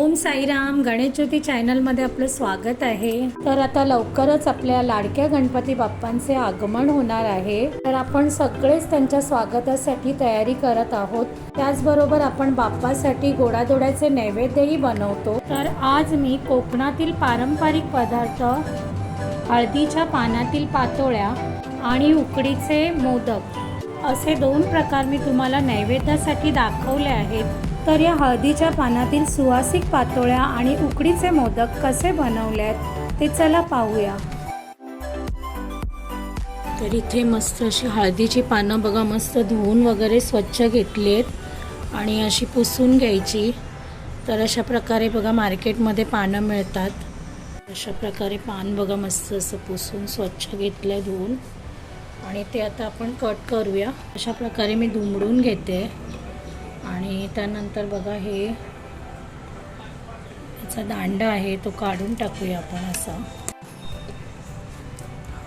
ओम साईराम गणेश ज्योती चॅनलमध्ये आपलं स्वागत आहे. तर आता लवकरच आपल्या लाडक्या गणपती बाप्पांचे आगमन होणार आहे. तर आपण सगळेच त्यांच्या स्वागतासाठी तयारी करत आहोत. त्याचबरोबर आपण बाप्पासाठी गोडाधोड्याचे नैवेद्यही बनवतो. तर आज मी कोकणातील पारंपरिक पदार्थ हळदीच्या पानातील पातोळ्या आणि उकडीचे मोदक असे दोन प्रकार मी तुम्हाला नैवेद्यासाठी दाखवले आहेत. तर या हळदीच्या पानातील सुवासिक पातोळ्या आणि उकडीचे मोदक कसे बनवले आहेत ते चला पाहूया. तर इथे मस्त अशी हळदीची पानं बघा मस्त धुवून वगैरे स्वच्छ घेतली आहेत आणि अशी पुसून घ्यायची. तर अशा प्रकारे बघा मार्केटमध्ये पानं मिळतात. अशा प्रकारे पान बघा मस्त असं पुसून स्वच्छ घेतलं आहे धुवून. आणि ते आता आपण कट करूया. अशा प्रकारे मी दुमडून घेते. आणि त्यानंतर बघा हे याचा दांडा आहे तो काढून टाकूया आपण असा.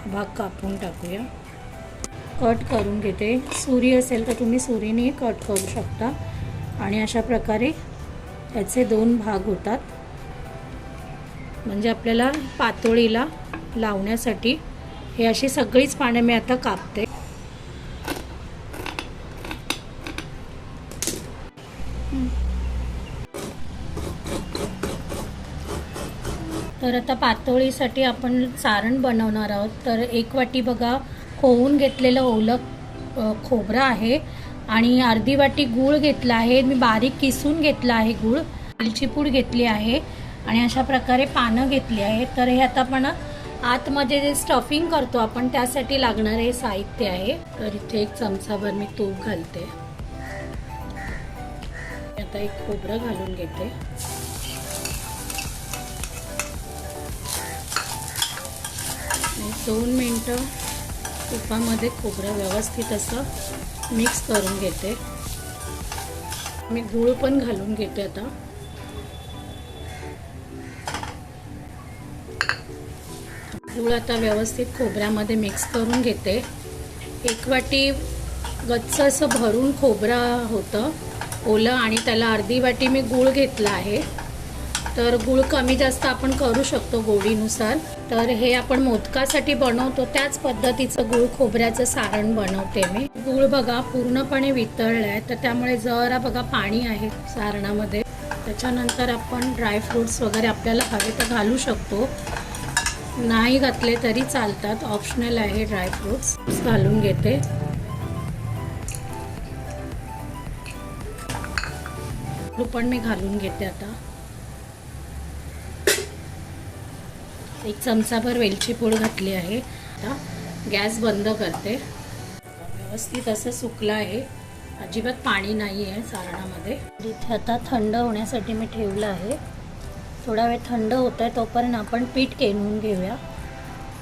भाग कापून टाकूया. कट करून घेते. सुरी असेल तर तुम्ही सुरीने कट करू शकता. आणि अशा प्रकारे याचे दोन भाग होतात. म्हणजे आपल्याला पातोळीला लावण्यासाठी हे अशी सगळीच पानं मी आता कापते. तर आता पातोळीसाठी आपण सारण बनवणार आहोत. तर एक वाटी बघा होऊन घेतलेलं ओलं खोबरं आहे आणि अर्धी वाटी गूळ घेतला आहे. मी बारीक किसून घेतला आहे गूळ. वेलचीपूड घेतली आहे आणि अशा प्रकारे पानं घेतली आहे तर हे आता आपण आतमध्ये जे स्टफिंग करतो आपण त्यासाठी लागणारे साहित्य आहे. तर इथे एक चमचाभर मी तूप घालते. आता एक खोबरं घालून घेते. दोन मिनटं तुपामध्ये खोबरं व्यवस्थित असं मिक्स करून घेते. मी गूळ पण घालून घेते आता. गूळ आता व्यवस्थित खोबऱ्यामध्ये मिक्स करून घेते. एक वाटी गच्च असं भरून खोबरं होतं. ओलं आणि त्याला अर्धी वाटी मी गूळ घेतला आहे. तर गूळ कमी जास्त आपण करू शकतो गोडीनुसार. तर हे आपण मोदकासाठी बनवतो. त्याच पद्धतीचं गूळ खोबऱ्याचं सारण बनवते मी. गूळ बघा पूर्णपणे वितळलं आहे. तर त्यामुळे जरा बघा पाणी आहे सारणामध्ये. त्याच्यानंतर आपण ड्रायफ्रूट्स वगैरे आपल्याला हवे तर घालू शकतो. नाही घातले तरी चालतात. ऑप्शनल आहे ड्रायफ्रूट्स घालून घेते. पण मी घालून घेते आता. एक चमचाभर वेलची पूड घातली आहे. आता गॅस बंद करते. व्यवस्थित असं सुकलं आहे. अजिबात पाणी नाही आहे सारणामध्ये इथे आता थंड होण्यासाठी मी ठेवलं आहे. थोडा वेळ थंड होत आहे तोपर्यंत आपण पीठ केनवून घेऊया.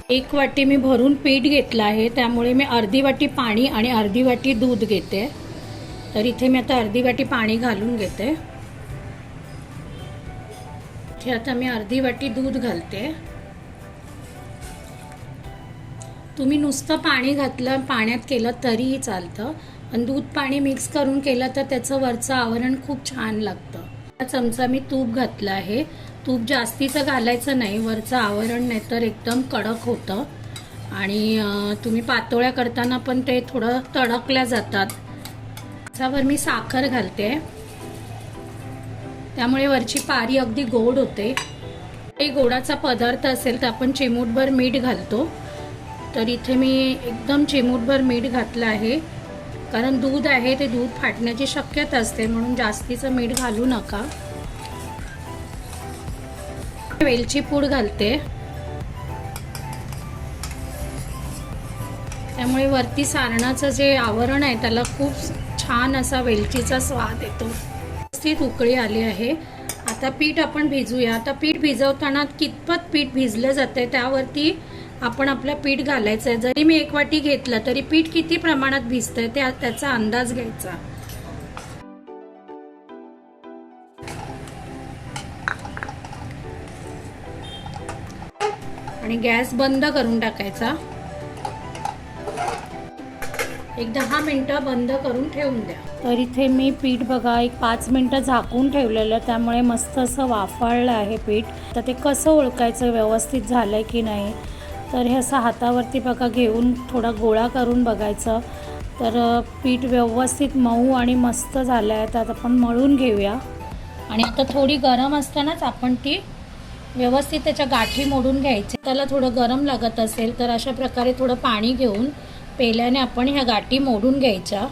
एक वाटी मी भरून पीठ घेतलं आहे त्यामुळे मी अर्धी वाटी पाणी आणि अर्धी वाटी दूध घेते. तर इथे मी आता अर्धी वाटी पाणी घालून घेते. इथे आता मी अर्धी वाटी दूध घालते. तुम्ही नुसतं पाणी घातलं पाण्यात केलं तरीही चालतं. पण दूध पाणी मिक्स करून केलं तर त्याचं वरचं आवरण खूप छान लागतं. चमचा मी तूप घातलं आहे. तूप जास्तीचं घालायचं नाही वरचं आवरण नाही तर एकदम कडक होतं. आणि तुम्ही पातोळ्या करताना पण ते थोडं तडकल्या जातात. त्याच्यावर मी साखर घालते. त्यामुळे वरची पारी अगदी गोड होते. ते गोडाचा पदार्थ असेल तर आपण चिमूटभर मीठ घालतो. तर इथे मी एकदम चिमूटभर मीठ घातलं आहे. कारण दूध आहे ते दूध फाटण्याची शक्यता असते म्हणून जास्तीचं मीठ घालू नका. वेलची पूड घालते. त्यामुळे वरती सारणाचं जे आवरण आहे त्याला खूप छान असा वेलचीचा स्वाद येतो. व्यवस्थित उकळी आली आहे. आता पीठ आपण भिजूया. आता पीठ भिजवताना कितपत पीठ भिजलं जाते त्यावरती आपण आपलं पीठ घालायचं आहे जरी मी एक वाटी घेतलं तरी पीठ किती प्रमाणात भिजतंय त्या त्याचा अंदाज घ्यायचा. आणि गॅस बंद करून टाकायचा. एक दहा मिनटं बंद करून ठेवून द्या. तर इथे मी पीठ बघा एक पाच मिनटं झाकून ठेवलेलं त्यामुळे मस्त असं वाफाळलं आहे पीठ. तर ते कसं ओळखायचं व्यवस्थित झालं आहे की नाही? तर हे असं हातावरती बघा घेऊन थोडा गोळा करून बघायचं. तर पीठ व्यवस्थित मऊ आणि मस्त झालं आहे त्यात आपण मळून घेऊया. आणि आता थोडी गरम असतानाच आपण ती व्यवस्थित त्याच्या गाठी मोडून घ्यायची. त्याला थोडं गरम लागत असेल तर अशा प्रकारे थोडं पाणी घेऊन पेल्याने आपण ह्या गाठी मोडून घ्यायच्या.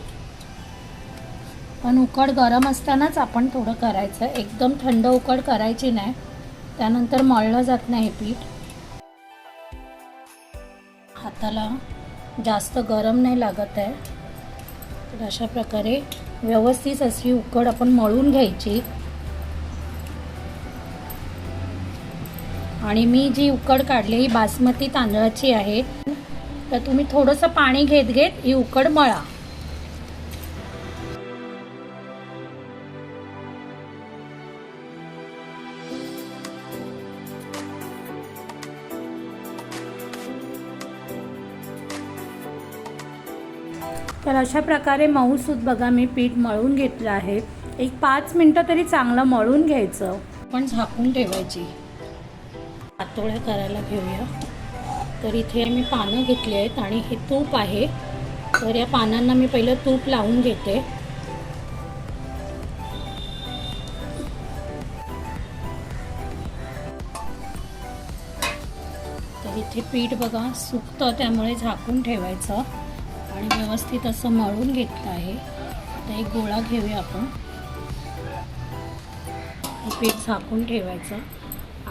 पण उकड गरम असतानाच आपण थोडं करायचं. एकदम थंड उकड करायची नाही. त्यानंतर मळलं जात नाही हे पीठ. हाताला जास्त गरम नाही लागत आहे. तर अशा प्रकारे व्यवस्थित अशी उकड आपण मळून घ्यायची. आणि मी जी उकड काढली ही बासमती तांदळाची आहे. तर तुम्ही थोडंसं पाणी घेत घेत ही उकड मळा. तर अशा प्रकारे मऊसूत बघा मी पीठ मळून घेतलं आहे. एक पाच मिनटं तरी चांगलं मळून घ्यायचं. पण झाकून ठेवायची. पातोळ्या करायला घेऊया. तर इथे मी पानं घेतली आहेत आणि हे तूप आहे. तर या पानांना मी पहिलं तूप लावून घेते. तर इथे पीठ बघा सुकतं त्यामुळे झाकून ठेवायचं. आणि व्यवस्थित असं मळून घेतलं आहे. आता एक गोळा घेऊया आपण. पीठ झाकून ठेवायचं.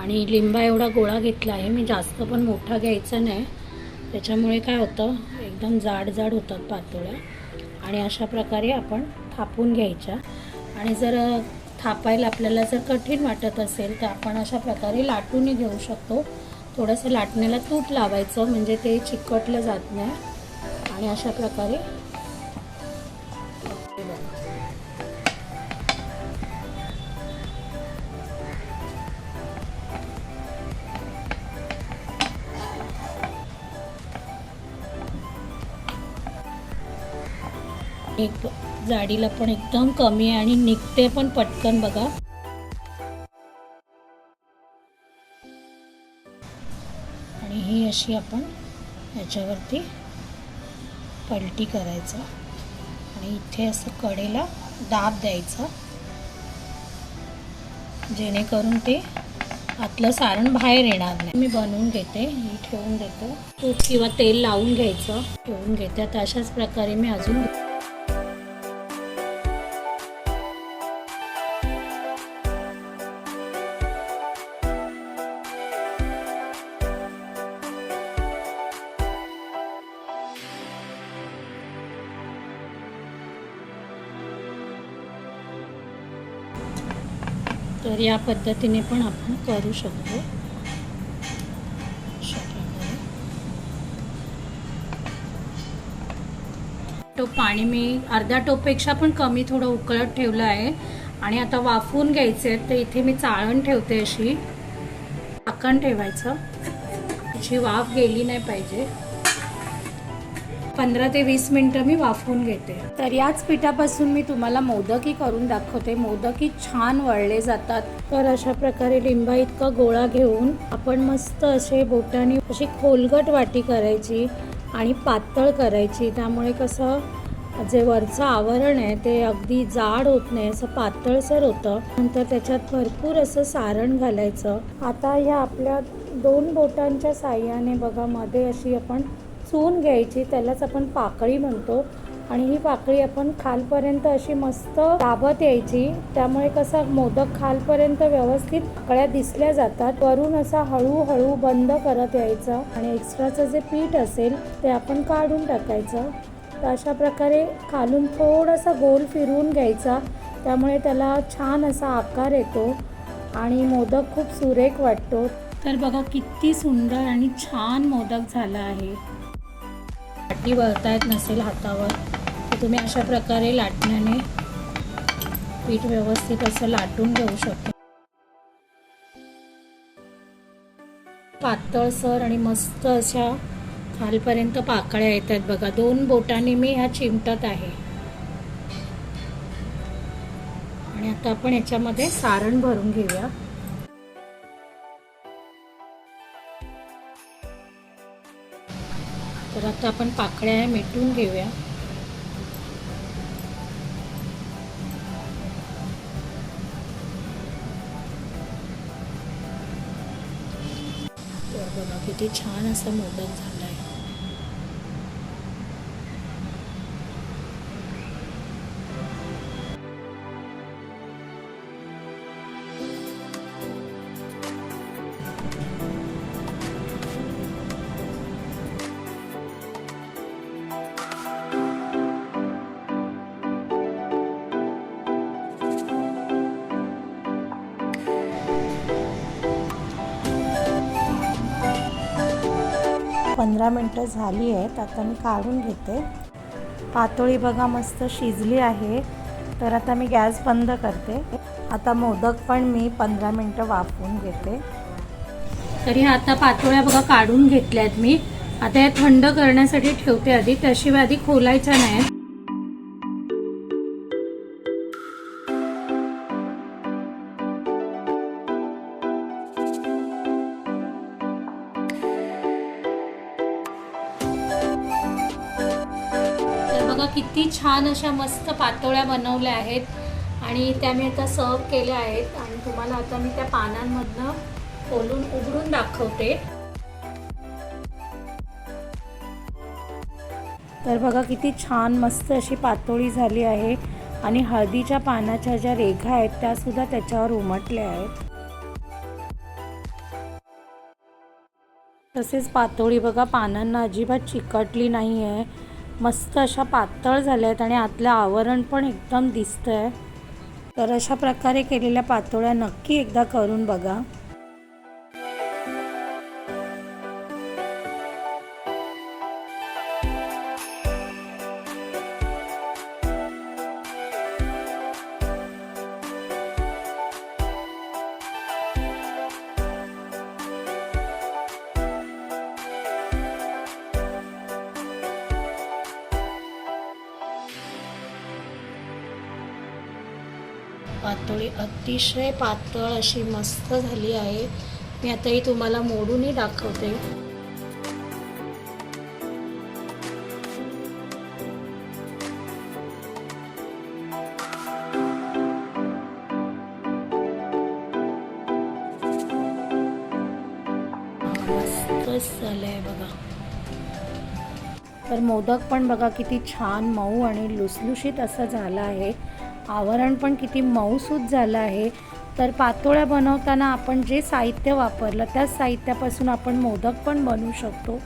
आणि लिंबा एवढा गोळा घेतला आहे. मी जास्त पण मोठा घ्यायचा नाही. त्याच्यामुळे काय होतं एकदम जाड जाड होतात पातोळ्या. आणि अशा प्रकारे आपण थापून घ्यायच्या. आणि जर थापायला आपल्याला जर कठीण वाटत असेल तर आपण अशा प्रकारे लाटूनही घेऊ शकतो. थोडंसं लाटण्याला तूप लावायचं म्हणजे ते चिकटलं जात नाही. आणि अशा प्रकारे एक जाडीला पण एकदम कमी आहे आणि निघते पण पटकन बघा. आणि ही अशी आपण याच्यावरती पलटी करायचं. आणि इथे असं कडेला दाब द्यायचा. जेणेकरून ते आतलं सारण बाहेर येणार नाही. मी बनवून घेते. ही ठेवून देतो. तूप किंवा तेल लावून घ्यायचं. ठेवून घेते. आता अशाच प्रकारे मी अजून तर या पद्धतीने पण आपण करू शकतो. तो टोप पाणी मी अर्धा टोपपेक्षा पण कमी थोडं उकळत ठेवलं आहे आणि आता वाफवून घ्यायचे तर इथे मी चाळण ठेवते अशी. झाकण ठेवायचं. अशी वाफ गेली नाही पाहिजे. पंधरा ते वीस मिनटं मी वाफवून घेते. तर याच पिठापासून मी तुम्हाला मोदकी करून दाखवते. मोदकी छान वळले जातात. तर अशा प्रकारे लिंबा इतका गोळा घेऊन आपण मस्त असे बोटाने अशी खोलगट वाटी करायची आणि पातळ करायची. त्यामुळे कसं जे वरचं आवरण आहे ते अगदी जाड होत नाही असं पातळसर होतं. नंतर त्याच्यात भरपूर असं सारण घालायचं. आता ह्या आपल्या दोन बोटांच्या साह्याने बघा मध्ये अशी आपण चून घ्यायची त्यालाच आपण पाकळी म्हणतो. आणि ही पाकळी आपण खालपर्यंत अशी मस्त दाबत यायची. त्यामुळे कसं मोदक खालपर्यंत व्यवस्थित पाकळ्या दिसल्या जातात. वरून असा हळूहळू बंद करत यायचं. आणि एक्स्ट्राचं जे पीठ असेल ते आपण काढून टाकायचं. तर अशा प्रकारे खालून थोडासा गोल फिरवून घ्यायचा. त्यामुळे त्याला छान असा आकार येतो. आणि मोदक खूप सुरेख वाटतो. तर बघा किती सुंदर आणि छान मोदक झाला आहे. लाटी वळता येत नसेल हातावर तर तुम्ही अशा प्रकारे लाटण्याने पीठ व्यवस्थित असं लाटून घेऊ शकता. पातळसर आणि मस्त अशा खालपर्यंत पाकळ्या येत आहेत बघा. दोन बोटाने मी ह्या चिमटत आहे. आणि आता आपण याच्यामध्ये सारण भरून घेऊया. आता आपण पाकळ्या मिटून घेऊया. तर बघा किती छान असा मोदक झाला. पंधरा मिनटं झाली आहेत आता मी काढून घेते. पातोळी बघा मस्त शिजली आहे. तर आता मी गॅस बंद करते. आता मोदक पण मी पंधरा मिनटं वाफवून घेते. तरी आता पातोळ्या बघा काढून घेतल्यात मी. आता या थंड करण्यासाठी ठेवते आधी. त्याशिवाय आधी खोलायच्या नाहीत छान अशा मस्त पातोळ्या बनवल्या आहेत आणि त्या मी आता सर्व केल्या आहेत आणि तुम्हाला आता मी त्या पानांमधनं खोलून उघडून दाखवते. तर बघा किती छान मस्त अशी पातोळी झाली आहे आणि हळदीच्या पानाच्या ज्या रेघा आहेत त्या सुद्धा त्याच्यावर उमटल्या आहेत. तसेच पातोळी बघा पानांना अजिबात चिकटली नाही आहे मस्त अशा पातळ झाल्या आहेत आणि आतलं आवरण पण एकदम दिसतं आहे तर अशा प्रकारे केलेल्या पातोळ्या नक्की एकदा करून बघा. पातोळी अतिशय पातळ अशी मस्त झाली आहे. मी आता ही तुम्हाला मोडूनही दाखवते. मस्तच झालंय बघा. तर मोदक पण बघा किती छान मऊ आणि लुसलुशीत असं झालं आहे. आवरण पण किती मऊसूत झालं आहे. तर पातोळ्या बनवताना आपण जे साहित्य वापरलं त्याच साहित्यापासून आपण मोदक पण बनवू शकतो.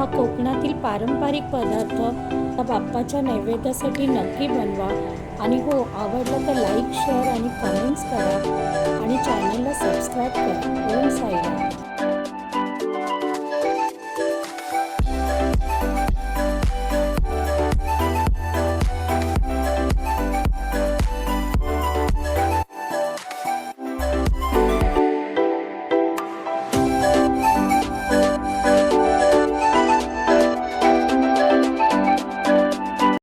हा कोकणातील पारंपरिक पदार्थ बाप्पाच्या नैवेद्यासाठी नक्की बनवा. आणि हो आवडलं तर लाईक शेअर आणि कमेंट्स करा. आणि चॅनलला सबस्क्राईब करा. ओम साईराम.